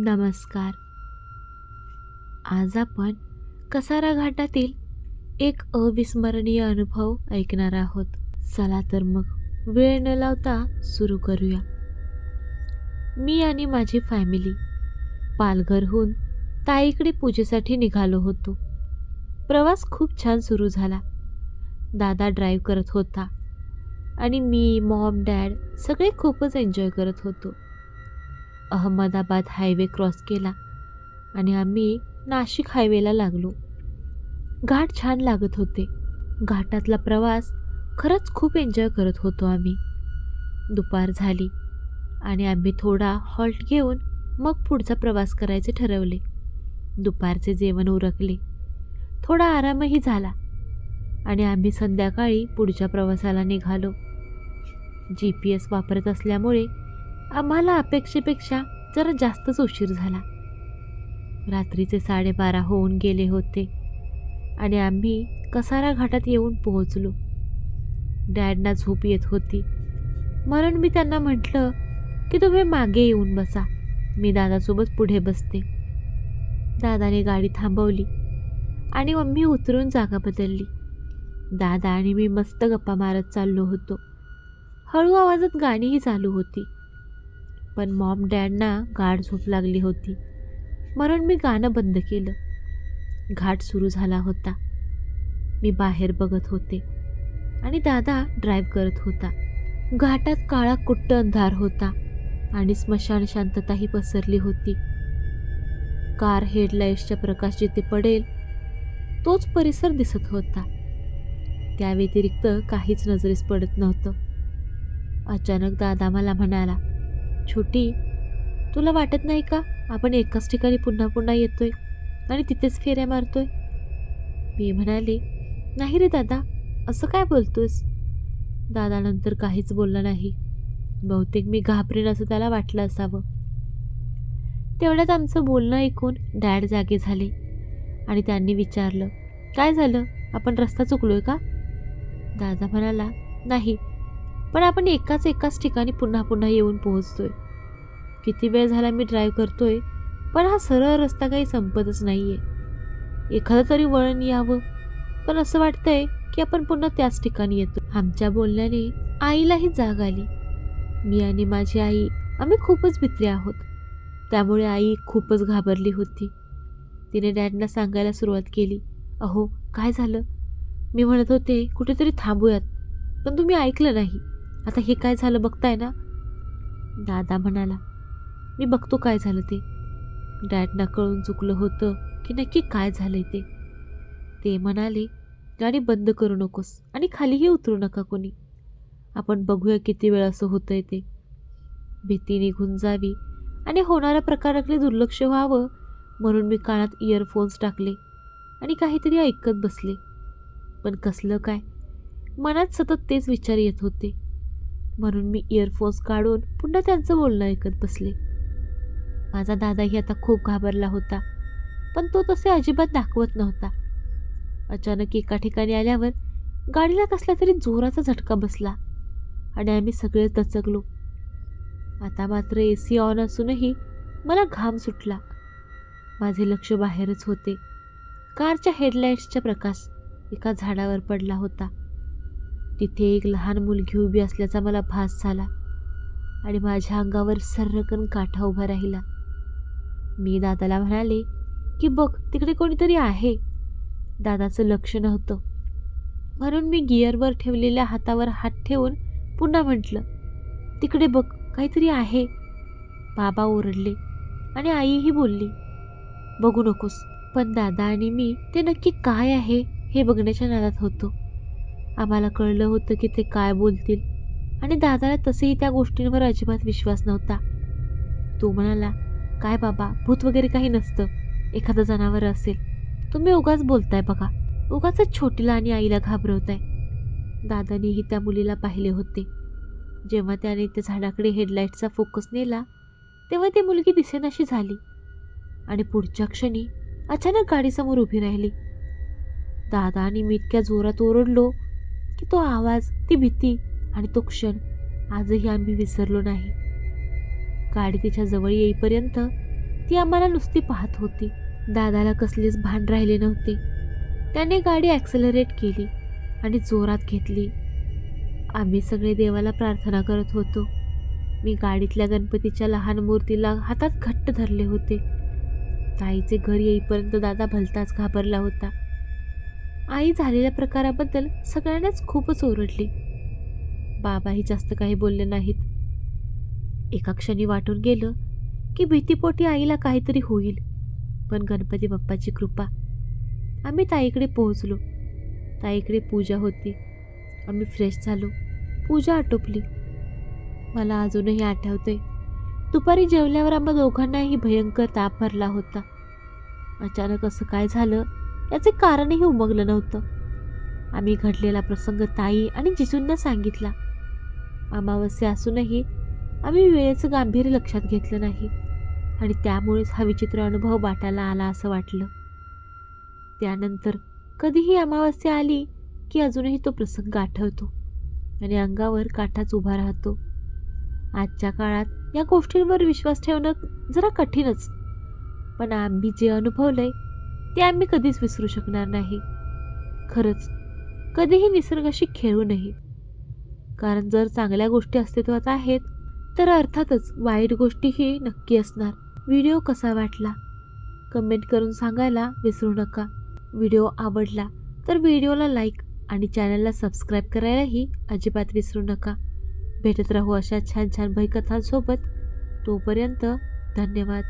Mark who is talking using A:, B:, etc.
A: नमस्कार. आज आपण कसारा घाटातील एक अविस्मरणीय अनुभव ऐकणार आहोत. चला तर मग वेळ न लावता सुरू करूया. मी आणि माझी फॅमिली पालघरहून ताईकडे पूजेसाठी निघालो होतो. प्रवास खूप छान सुरू झाला. दादा ड्राईव्ह करत होता आणि मी मॉम डॅड सगळे खूपच एन्जॉय करत होतो. अहमदाबाद हायवे क्रॉस केला आणि आम्ही नाशिक हायवेला लागलो. घाट छान लागत होते. घाटातला प्रवास खरंच खूप एन्जॉय करत होतो आम्ही. दुपार झाली आणि आम्ही थोडा हॉल्ट घेऊन मग पुढचा प्रवास करायचे ठरवले. दुपारचे जेवण उरकले. थोडा आरामही झाला आणि आम्ही संध्याकाळी पुढच्या प्रवासाला निघालो. जी पी एस वापरत असल्यामुळे आम्हाला अपेक्षेपेक्षा जरा जास्तच उशीर झाला. रात्रीचे साडेबारा होऊन गेले होते आणि आम्ही कसारा घाटात येऊन पोहोचलो. डॅडना झोप येत होती. म्हणून मी त्यांना म्हटलं की तुम्ही मागे येऊन बसा. मी दादासोबत पुढे बसते. दादाने गाडी थांबवली आणि मम्मी उतरून जागा बदलली. दादा आणि मी मस्त गप्पा मारत चाललो होतो. हळू आवाजात गाणीही चालू होती. पण मॉम डॅडना गाढ झोप लागली होती. म्हणून मी गाणं बंद केलं. घाट सुरू झाला होता. मी बाहेर बघत होते आणि दादा ड्राईव्ह करत होता. घाटात काळा कुट्ट अंधार होता आणि स्मशान शांतताही पसरली होती. कार हेडलाईट्सच्या प्रकाश जिथे पडेल तोच परिसर दिसत होता. त्या व्यतिरिक्त काहीच नजरेस पडत नव्हतं. अचानक दादा मला म्हणाला छोटी. तुला वाटत नाही का? आपण एकाच ठिकाणी पुन्हा पुन्हा येतोय आणि तिथेच फेऱ्या मारतोय? मी म्हणाले नाही रे दादा असं काय बोलतोस दादानंतर काहीच बोलला नाही. बहुतेक मी घाबरेन असं त्याला वाटलं असावं. तेवढ्यात आमचं बोलणं ऐकून डॅड जागे झाले आणि त्यांनी विचारलं काय झालं? आपण रस्ता चुकलोय का? दादा म्हणाला नाही पण आपण एकाच एकाच ठिकाणी पुन्हा पुन्हा येऊन पोहोचतोय. किती वेळ झाला मी ड्राईव्ह करतोय पण हा सरळ रस्ता काही संपतच नाही आहे एखादं तरी वळण यावं पण असं वाटतंय की आपण पुन्हा त्याच ठिकाणी येतो आमच्या बोलण्याने आईलाही जाग आली. मी आणि माझी आई आम्ही खूपच भित्री आहोत. त्यामुळे आई खूपच घाबरली होती. तिने डॅडना सांगायला सुरुवात केली. अहो काय झालं? मी म्हणत होते कुठेतरी थांबूयात. पण तुम्ही ऐकलं नाही. आता हे काय झालं बघताय ना? दादा म्हणाला मी बघतो काय झालं ते. डॅडना कळून चुकलं होतं की नक्की काय झालंय ते. ते म्हणाले गाडी बंद करू नकोस आणि खालीही उतरू नका कोणी. आपण बघूया किती वेळ असं होतंय ते. भीती निघून जावी आणि होणाऱ्या प्रकाराकडे दुर्लक्ष व्हावं म्हणून मी कानात इयरफोन्स टाकले आणि काहीतरी ऐकत बसले. पण कसलं काय? मनात सतत तेच विचार येत होते. म्हणून मी इयरफोन्स काढून पुन्हा त्यांचं बोलणं ऐकत बसले. माझा दादाही आता खूप घाबरला होता पण तो तसे अजिबात दाखवत नव्हता. अचानक एका ठिकाणी आल्यावर गाडीला कसला तरी जोराचा झटका बसला आणि आम्ही सगळेच दचकलो. आता मात्र ए सी ऑन असूनही मला घाम सुटला. माझे लक्ष बाहेरच होते. कारच्या हेडलाईट्सचा प्रकाश एका झाडावर पडला होता. तिथे एक लहान मुलगी उभी असल्याचा मला भास झाला आणि माझ्या अंगावर सर्रकन काठा उभा राहिला. मी दादाला म्हणाले की बघ तिकडे कोणीतरी आहे. दादाचं लक्ष नव्हतं. म्हणून मी गिअरवर ठेवलेल्या हातावर हात ठेवून पुन्हा म्हटलं तिकडे बघ काहीतरी आहे. बाबा ओरडले आणि आईही बोलली बघू नकोस पण दादा आणि मी ते नक्की काय आहे हे बघण्याच्या नादात होतो. आम्हाला कळलं होतं की ते काय बोलतील. आणि दादाला तसेही त्या गोष्टींवर अजिबात विश्वास नव्हता. तो म्हणाला काय बाबा भूत वगैरे काही नसतं. एखादं जनावर असेल. तुम्ही उगाच बोलताय बघा. उगाच छोटीला आणि आईला घाबरवताय. दादानीही त्या मुलीला पाहिले होते. जेव्हा त्याने त्या झाडाकडे हेडलाईटचा फोकस नेला तेव्हा ती मुलगी दिसेनाशी झाली. आणि पुढच्या क्षणी अचानक गाडीसमोर उभी राहिली. दादा आणि मी इतक्या जोरात ओरडलो की तो आवाज ती भीती आणि तो क्षण आजही आम्ही विसरलो नाही. गाडी तिच्या जवळ येईपर्यंत ती आम्हाला नुसती पाहत होती. दादाला कसलेच भान राहिले नव्हते. त्याने गाडी ॲक्सलरेट केली आणि जोरात घेतली. आम्ही सगळे देवाला प्रार्थना करत होतो. मी गाडीतल्या गणपतीच्या लहान मूर्तीला हातात घट्ट धरले होते. ताईचे घर येईपर्यंत दादा भलताच घाबरला होता. आई झालेल्या प्रकाराबद्दल सगळ्यांनाच खूपच ओरडली. बाबाही जास्त काही बोलले नाहीत. एका क्षणी वाटून गेलं की भीतीपोटी आईला काहीतरी होईल. पण गणपती बाप्पाची कृपा. आम्ही ताईकडे पोहोचलो. ताईकडे पूजा होती. आम्ही फ्रेश झालो. पूजा आटोपली. मला अजूनही आठवते दुपारी जेवल्यावर आम्हा दोघांनाही भयंकर ताप भरला होता. अचानक असं काय झालं याचे कारणही उमगलं नव्हतं. आम्ही घडलेला प्रसंग ताई आणि जिजूंना सांगितला. अमावस्या असूनही आम्ही वेळेचं गांभीर्य लक्षात घेतलं नाही आणि त्यामुळेच हा विचित्र अनुभव वाटायला आला असं वाटलं. त्यानंतर कधीही अमावस्या आली की अजूनही तो प्रसंग आठवतो आणि अंगावर काठाच उभा राहतो. आजच्या काळात या गोष्टींवर विश्वास ठेवणं जरा कठीणच पण आम्ही जे अनुभवलंय ते आम्ही कधीच विसरू शकणार नाही. खरंच कधीही निसर्गाशी खेळू नये. कारण जर चांगल्या गोष्टी अस्तित्वात आहेत तर अर्थातच वाईट गोष्टीही नक्की असणार. व्हिडिओ कसा वाटला? कमेंट करून सांगायला विसरू नका. व्हिडिओ आवडला तर व्हिडिओला लाईक आणि चॅनलला सबस्क्राईब करायलाही अजिबात विसरू नका. भेटत राहू अशा छान छान भयकथांसोबत. तोपर्यंत धन्यवाद.